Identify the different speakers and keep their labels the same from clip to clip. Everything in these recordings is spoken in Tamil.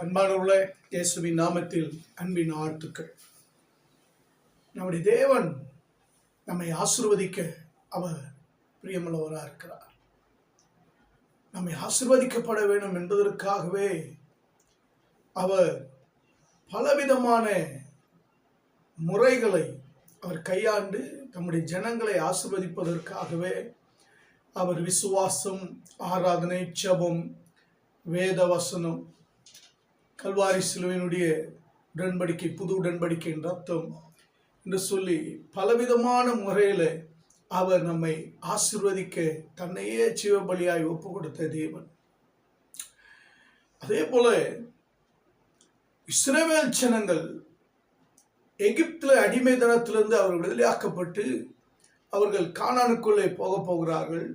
Speaker 1: அன்பானவுள்ள இயேசுவின் நாமத்தில் அன்பின் வாழ்த்துக்கள். நம்முடைய தேவன் நம்மை ஆசிர்வதிக்க அவர் பிரியமுள்ளவராக இருக்கிறார். நம்மை ஆசிர்வதிக்கப்பட வேண்டும் என்பதற்காகவே அவர் பலவிதமான முறைகளை அவர் கையாண்டு தம்முடைய ஜனங்களை ஆசிர்வதிப்பதற்காகவே அவர் விசுவாசம் ஆராதனை ஜெபம் வேத வசனம் கல்வாரி சிலுவையினுடைய உடன்படிக்கை புது உடன்படிக்கையின் ரத்தம் என்று சொல்லி பலவிதமான முறையில் அவர் நம்மை ஆசிர்வதிக்க தன்னையே ஜீவபலியாய் ஒப்பு கொடுத்த தேவன். அதே போல இஸ்ரேவேல் ஜனங்கள் எகிப்தில் அடிமை தனத்திலிருந்து அவர் விடுதலையாக்கப்பட்டு அவர்கள் காணானுக்குள்ளே போக போகிறார்கள்.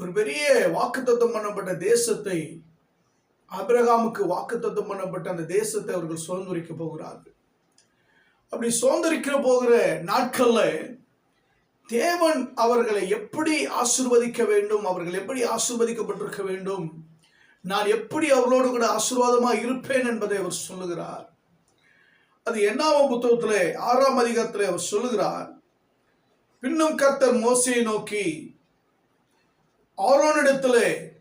Speaker 1: ஒரு பெரிய வாக்குத்தத்தம் பண்ணப்பட்ட தேசத்தை அபிரகாமுக்கு வாக்குத்தத்தம் பண்ணப்பட்ட அந்த தேசத்தை அவர்கள் சுதந்திரிக்க போகிறார்கள். அப்படி சுதந்திரிக்கிற போகிற நாட்கள்ல தேவன் அவர்களை எப்படி ஆசிர்வதிக்க வேண்டும் அவர்கள் எப்படி ஆசிர்வதிக்கப்பட்டிருக்க வேண்டும் நான் எப்படி அவர்களோடு கூட ஆசீர்வாதமாக இருப்பேன் என்பதை அவர் சொல்லுகிறார். அது என்னாவும் புத்தகத்திலே ஆறாம் அதிகாரத்திலே அவர் சொல்லுகிறார். பின்னும் கர்த்தர் மோசையை நோக்கி ஆரோனிடத்திலே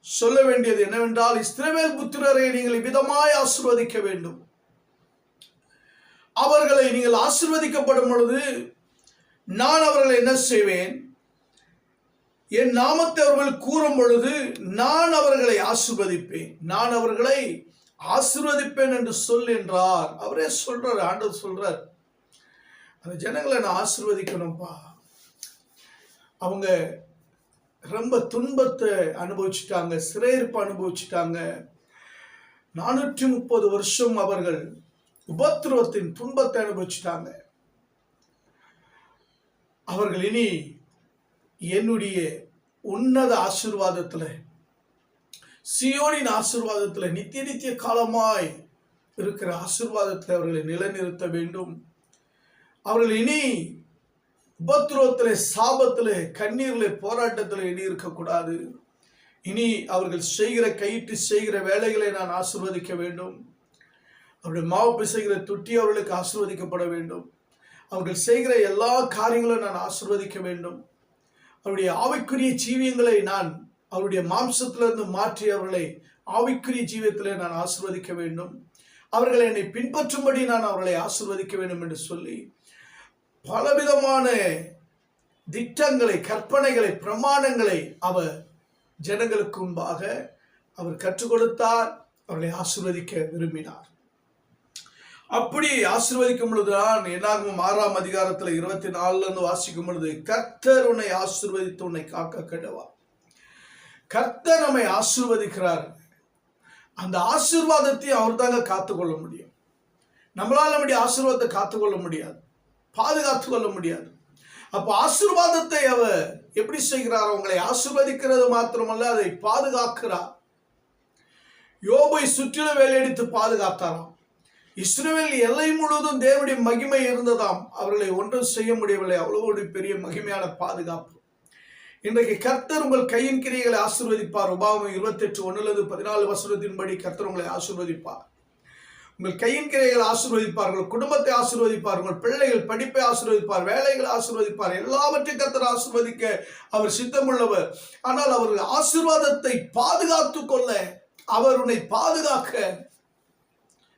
Speaker 1: சொல்ல வேண்டியது என்னவென்றால் இஸ்ரவேல் புத்திரரை நீங்கள் விதமாய் ஆசிர்வதிக்க வேண்டும். அவர்களை நீங்கள் ஆசிர்வதிக்கப்படும் பொழுது நான் அவர்களை என்ன செய்வேன்? என் நாமத்தை அவர்கள் கூறும் பொழுது நான் அவர்களை ஆசிர்வதிப்பேன். நான் அவர்களை ஆசிர்வதிப்பேன் என்று சொல் என்றார். அவரே சொல்றார் ஆண்டவர் சொல்றார். அந்த ஜனங்களை நான் ஆசிர்வதிக்கணும்ப்பா அவங்க ரொம்ப துன்பத்தை அனுபவிச்சுட்டாங்க சிறையிருப்பு அனுபவிச்சுட்டாங்க. நானூற்றி முப்பது வருஷம் அவர்கள் உபத்திரவத்தின் துன்பத்தை அனுபவிச்சுட்டாங்க. அவர்கள் இனி என்னுடைய உன்னத ஆசிர்வாதத்தில் சியோனின் ஆசிர்வாதத்தில் நித்திய நித்திய காலமாய் இருக்கிற ஆசிர்வாதத்தில் அவர்களை நிலைநிறுத்த வேண்டும். அவர்கள் இனி உபத்திரவத்திலே சாபத்திலே கண்ணீரிலே போராட்டத்தில் இனி இருக்கக்கூடாது இனி அவர்கள் செய்கிற கயிற்று செய்கிற வேலைகளை நான் ஆசிர்வதிக்க வேண்டும். அவருடைய மாவு பிசைகிற தொட்டி அவர்களுக்கு ஆசிர்வதிக்கப்பட வேண்டும். அவர்கள் செய்கிற எல்லா காரியங்களும் நான் ஆசிர்வதிக்க வேண்டும். அவருடைய ஆவிக்குரிய ஜீவியங்களை நான் அவருடைய மாம்சத்திலிருந்து மாற்றி அவர்களை ஆவிக்குரிய ஜீவியத்திலே நான் ஆசிர்வதிக்க வேண்டும். அவர்களை என்னை பின்பற்றும்படி நான் அவர்களை ஆசிர்வதிக்க வேண்டும் என்று சொல்லி பலவிதமான திட்டங்களை கற்பனைகளை பிரமாணங்களை அவர் ஜனங்களுக்கு முன்பாக அவர் கற்றுக் கொடுத்தார் அவர்களை ஆசிர்வதிக்க விரும்பினார். அப்படி ஆசிர்வதிக்கும் பொழுதுதான் என்னாகும் ஆறாம் அதிகாரத்தில் இருபத்தி நாலுல இருந்து வாசிக்கும் பொழுது கர்த்தர் உன்னை ஆசிர்வதித்து உன்னை காக்க கடவா கர்த்தர் நம்மை ஆசிர்வதிக்கிறார். அந்த ஆசிர்வாதத்தை அவர் தாங்க காத்துக்கொள்ள முடியும். நம்மளால நம்முடைய ஆசீர்வாதத்தை காத்துக்கொள்ள முடியாது. பாதுகாத்து கொள்ள முடியாது. அப்போ ஆசிர்வாதத்தை அவர் எப்படி செய்கிறார்? உங்களை ஆசிர்வதிக்கிறது மாத்திரமல்ல அதை பாதுகாக்கிறார். யோபை சுற்றிலும் வேலையடித்து பாதுகாத்தாராம். இஸ்ரேல் எல்லை முழுவதும் தேவனுடைய மகிமை இருந்ததாம். அவர்களை ஒன்றும் செய்ய முடியவில்லை. அவ்வளவு பெரிய மகிமையான பாதுகாப்பு. இன்றைக்கு கர்த்தர் உங்கள் கையின் கிரியைகளை ஆசிர்வதிப்பார். உபாவம் இருபத்தெட்டு எட்டு பதினாலு வசனத்தின்படி கர்த்தர் உங்களை ஆசிர்வதிப்பார். உங்கள் கையின் கிரைகளை ஆசீர்வதிப்பார்கள் குடும்பத்தை ஆசீர்வதிப்பார்கள் பிள்ளைகள் படிப்பை ஆசீர்வதிப்பார் வேலைகளை ஆசீர்வதிப்பார். எல்லாவற்றையும் கத்தர் ஆசீர்வதிக்க அவர் சித்தமுள்ளவர். ஆனால் அவர்கள் ஆசீர்வாதத்தை பாதுகாத்து கொள்ள அவர் உன்னை பாதுகாக்க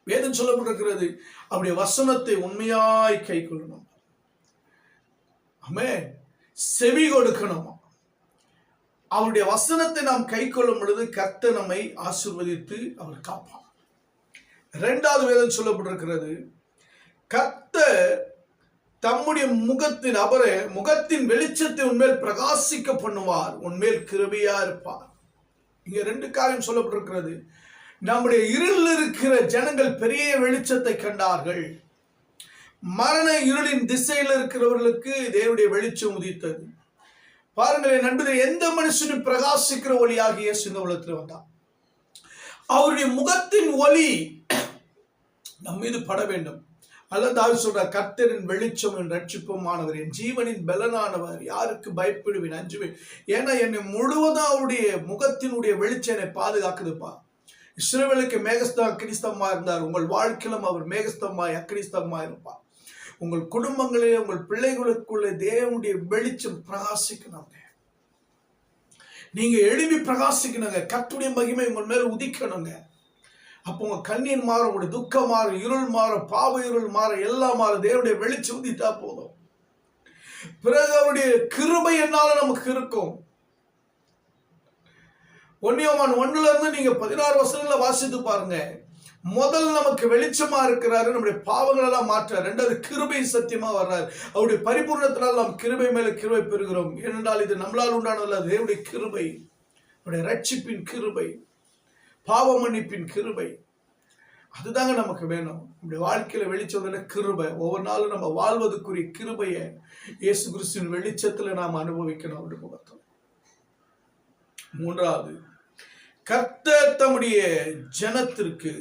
Speaker 1: வேதம் சொல்லப்பட்டிருக்கிறது. அவருடைய வசனத்தை உண்மையாய் கை கொள்ளணும். அமே செவி கொடுக்கணும். அவருடைய வசனத்தை நாம் கை கொள்ளும் பொழுது கர்த்த நம்மை ஆசிர்வதித்து அவர் காப்பான் இரண்டாவது வேதம் சொல்லப்பட்டிருக்கிறது. கத்த தம்முடைய முகத்தின் அவரை முகத்தின் வெளிச்சத்தை உன்மேல் பிரகாசிக்க பண்ணுவார். உன்மேல் கிருபையா இருப்பார். இங்க ரெண்டு காரியம் சொல்லப்பட்டிருக்கிறது. நம்முடைய இருளில் இருக்கிற ஜனங்கள் பெரிய வெளிச்சத்தை கண்டார்கள். மரண இருளின் திசையில் இருக்கிறவர்களுக்கு தேவனுடைய வெளிச்சம் உதித்தது. பாருங்களேன் நண்பர்கள் எந்த மனுஷனும் பிரகாசிக்கிற ஒளியாகிய சிந்த உலகத்தில் வந்தான். அவருடைய முகத்தின் ஒளி நம் மீது பட வேண்டும். அல்லது தாவி சொல்ற கர்த்தரின் வெளிச்சம் என் ரட்சிப்புமானவர் என் ஜீவனின் பலனானவர் யாருக்கு பயப்படுவேன் அஞ்சுவேன்? ஏன்னா என்னை முழுவதும் அவருடைய முகத்தினுடைய வெளிச்சம் என்னை பாதுகாக்குதுப்பா. இஸ்ரவேலுக்கு மேகஸ்தம் அக்னிஸ்தமா இருந்தார். உங்கள் வாழ்க்கையிலும் அவர் மேகஸ்தமாய் அக்னிஸ்தமா இருப்பார். உங்கள் குடும்பங்களிலே உங்கள் பிள்ளைகளுக்குள்ளே தேவனுடைய வெளிச்சம் பிரகாசிக்கணுங்க. நீங்க எழுப்பி பிரகாசிக்கணுங்க. கத்துடைய மகிமை உங்கள் மேல உதிக்கணுங்க. அப்போ உங்க கண்ணீர் மாறும் உங்களுடைய துக்கம் மாற இருள் மாறும் பாவ இருள் மாறும் எல்லாம் மாறும். தேவனுடைய வெளிச்சம் உதித்தா போதும். பிறகு அவருடைய கிருபை என்னால நமக்கு இருக்கும். ஒன்னியமான் ஒன்னுல இருந்து நீங்க பதினாறு வருஷங்கள வாசித்து பாருங்க. முதல் நமக்கு வெளிச்சமா இருக்கிறாரு நம்முடைய பாவங்கள் எல்லாம் மாற்றார். ரெண்டாவது கிருபை சத்தியமா வர்றாரு. அவருடைய பரிபூர்ணத்தினால் நாம் கிருபை மேல கிருபை பெறுகிறோம். ஏனென்றால் இது நம்மளால் உண்டானதல்ல தேவனுடைய கிருபை. அவருடைய ரட்சிப்பின் கிருபை. பாவ மன்னிப்பின் கிருபை. அதுதாங்க நமக்கு வேணும். நம்முடைய வாழ்க்கையில வெளிச்சதுல கிருபை. ஒவ்வொரு நாளும் நம்ம வாழ்வதற்குரிய கிருபையை இயேசு கிறிஸ்துவின் வெளிச்சத்துல நாம் அனுபவிக்கணும் அப்படின்னு பார்த்தோம் மூன்றாவது கர்த்தர் தம்முடைய ஜனத்திற்கு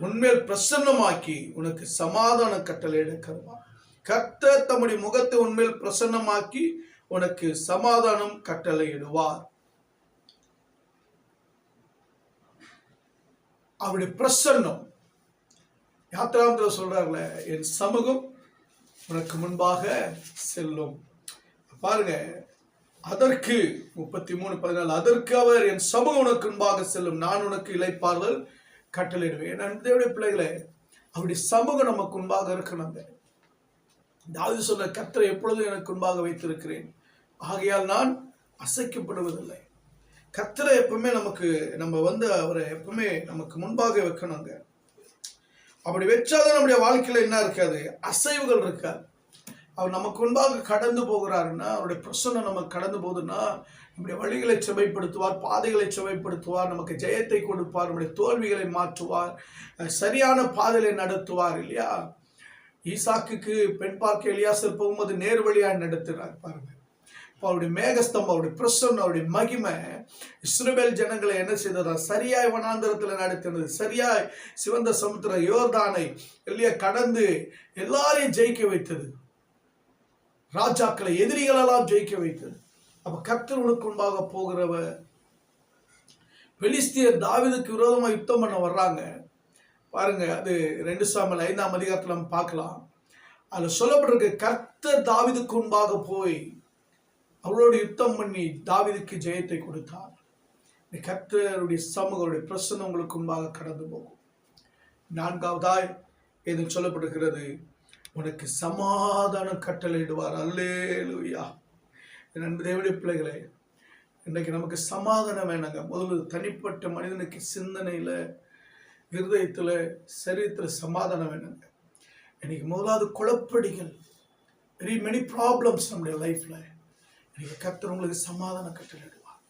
Speaker 1: உண்மையில் பிரசன்னமாக்கி உனக்கு சமாதான கட்டளையிட கருவா கர்த்தர் தம்முடைய முகத்தை உண்மையில் பிரசன்னமாக்கி உனக்கு சமாதானம் கட்டளையிடுவார் அவருடைய பிரசன்னம். யாத்திராந்திர சொல்றாங்களே என் சமூகம் உனக்கு முன்பாக செல்லும். பாருங்க அதற்கு முப்பத்தி மூணு பதினாலு அதற்கு அவர் என் சமூகம் உனக்கு முன்பாக செல்லும். நான் உனக்கு இழைப்பார்கள் கட்டளையிடுவேன். நான் தேவடைய பிள்ளைகளே அவருடைய சமூகம் நமக்கு முன்பாக இருக்கணும் தாவி சொன்ன கத்தரை எப்பொழுதும் எனக்கு முன்பாக வைத்திருக்கிறேன். ஆகையால் நான் அசைக்கப்படுவதில்லை. கத்தரை எப்பவுமே நமக்கு நம்ம வந்து அவரை எப்பவுமே நமக்கு முன்பாக வைக்கணுங்க. அப்படி வச்சாதான் நம்முடைய வாழ்க்கையில என்ன இருக்காது? அசைவுகள் இருக்காது. அவர் நமக்கு முன்பாக கடந்து போகிறாருன்னா அவருடைய பிரசனை நமக்கு கடந்து போகுதுன்னா நம்முடைய வழிகளை செவைப்படுத்துவார் பாதைகளை செவைப்படுத்துவார் நமக்கு ஜெயத்தை கொடுப்பார் நம்முடைய தோல்விகளை மாற்றுவார் சரியான பாதையை நடத்துவார் இல்லையா? ஈசாக்குக்கு பெண் பார்க்க எலியாசர் போகும்போது நேர் வழியாக நடத்துகிறார் பாருங்க. இப்போ அவருடைய மேகஸ்தம் அவருடைய பிரசன் அவருடைய மகிமை. இஸ்ரேல் ஜனங்களை என்ன செய்ததா? சரியாய் வனாந்திரத்தில் நடத்தினது. சரியாய் சிவந்த சமுத்திர யோர்தானை இல்லையா கடந்து எல்லாரையும் ஜெயிக்க வைத்தது. ராஜாக்களை எதிரிகளெல்லாம் ஜெயிக்க வைத்தது. அப்ப கர்த்தர் உனக்கு முன்பாக போகிறவ பெலிஸ்தியர் தாவிதுக்கு விரோதமாக யுத்தம் பண்ண வர்றாங்க. பாருங்க அது ரெண்டு சாமல் ஐந்தாம் அதிகாரத்தில் நம்ம பார்க்கலாம். அதில் சொல்லப்பட்டிருக்கு கர்த்தர் தாவிதுக்கு முன்பாக போய் அவளோடு யுத்தம் பண்ணி தாவிதுக்கு ஜெயத்தை கொடுத்தார். கத்தருடைய சமூகருடைய பிரசனம் உங்களுக்கு முன்பாக கடந்து போகும். நான்காவதாய் எது சொல்லப்படுகிறது உனக்கு சமாதானம் கட்டளையிடுவார். அல்லேலுயா. என் அன்பு தேவடைய பிள்ளைகளே இன்றைக்கு நமக்கு சமாதானம் வேணாங்க. முதல்ல தனிப்பட்ட மனிதனுக்கு சிந்தனையில் இருதயத்தில் சரீரத்தில் சமாதானம் வேணுங்க. இன்னைக்கு முதலாவது குழப்படிகள். வெரி மெனி ப்ராப்ளம்ஸ் நம்முடைய லைஃப்பில் இன்னைக்கு கத்தர் உங்களுக்கு சமாதானம் கட்டளிடுவார்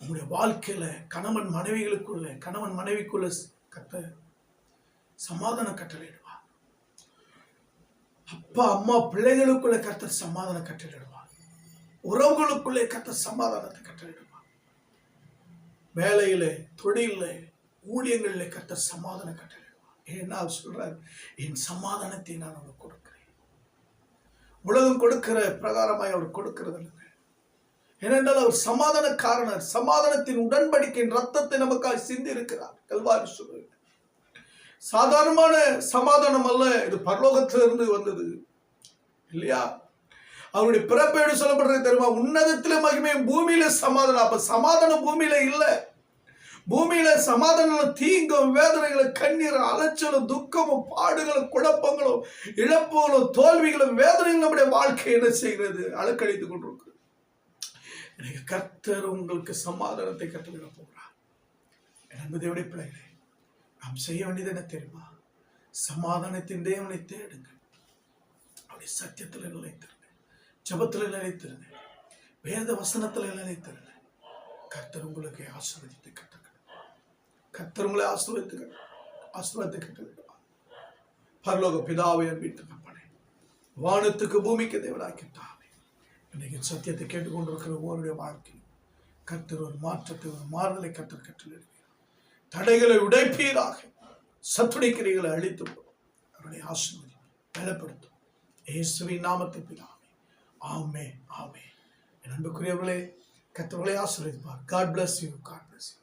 Speaker 1: உங்களுடைய வாழ்க்கையில கணவன் மனைவிகளுக்குள்ள கணவன் மனைவிக்குள்ள கத்த சமாதான கட்டளையிடுவார். அப்பா அம்மா பிள்ளைகளுக்குள்ள கர்த்தர் சமாதானம் கட்டளிடுவார் உறவுகளுக்குள்ளே கர்த்தர் சமாதானத்தை கட்டளிடுவார் வேலையில தொழில ஊழியங்களில் கர்த்தர் சமாதானம் கட்டளிடுவார் ஏன்னா அவர் சொல்றாரு என் சமாதானத்தை நான் அவருக்கு கொடுப்பேன். உலகம் கொடுக்கிற பிரகாரமாய் அவர் கொடுக்கிறது ஏனென்றால் அவர் சமாதான காரணர் சமாதானத்தின் உடன்படிக்கையின் ரத்தத்தை நமக்காக சிந்தி இருக்கிறார் கல்வாரி சொல்லுங்க சாதாரணமான சமாதானம் அல்ல இது பரலோகத்திலிருந்து வந்தது. இல்லையா? அவருடைய பிறப்பேடு சொல்லப்படுறது தெரியுமா? உன்னதத்தில மகிமையும் பூமியில சமாதானம். அப்ப சமாதானம் பூமியில இல்லை. பூமியில சமாதானம் தீங்கும் வேதனைகளும் கண்ணீர் அலைச்சலும் துக்கமும் பாடுகளும் குழப்பங்களும் இழப்புகளும் தோல்விகளும் வேதனைகளும் நம்முடைய வாழ்க்கை என்ன செய்கிறது? அலக்கழித்து கொண்டிருக்கு எனக்கு கர்த்தர் உங்களுக்கு சமாதானத்தை கற்றுக்கிட போகிறார். என்பதை பிள்ளைகளே நாம் செய்ய வேண்டியது என்ன தெரியுமா? சமாதானத்தின் தேவனை தேடுங்க அப்படி சத்தியத்தில் நிலைத்திருங்க ஜபத்தில் நிலைத்திருங்க வேத வசனத்தில் நிலைத்திருங்க கர்த்தர் உங்களுக்கு ஆசிர்வதித்து கட்டுங்க கர்த்தர் உங்களை ஆசிர்வதித்து ஆசிர்வதித்து கட்டுங்க பரலோக பிதாவை அன்பிட்டு தப்பனே வானத்துக்கு பூமிக்கு தேவனாக்கிட்டாவே இன்னைக்கு சத்தியத்தை கேட்டுக்கொண்டிருக்கிற ஒவ்வொருடைய வாழ்க்கை. கத்தர் ஒரு மாற்றத்தை ஒரு மாறுதலை கத்தர் கற்றுக் தடைகளை உடைப்பீராக. சத்துடை அழித்து அவருடைய ஆசிர்வதி பலப்படுத்தும். இயேசுவின் நாமத்தை பிதாமே ஆமே ஆமே. அன்புக்குரியவர்களே கத்தவர்களை ஆசீர்வதிப்பார். God bless you God bless you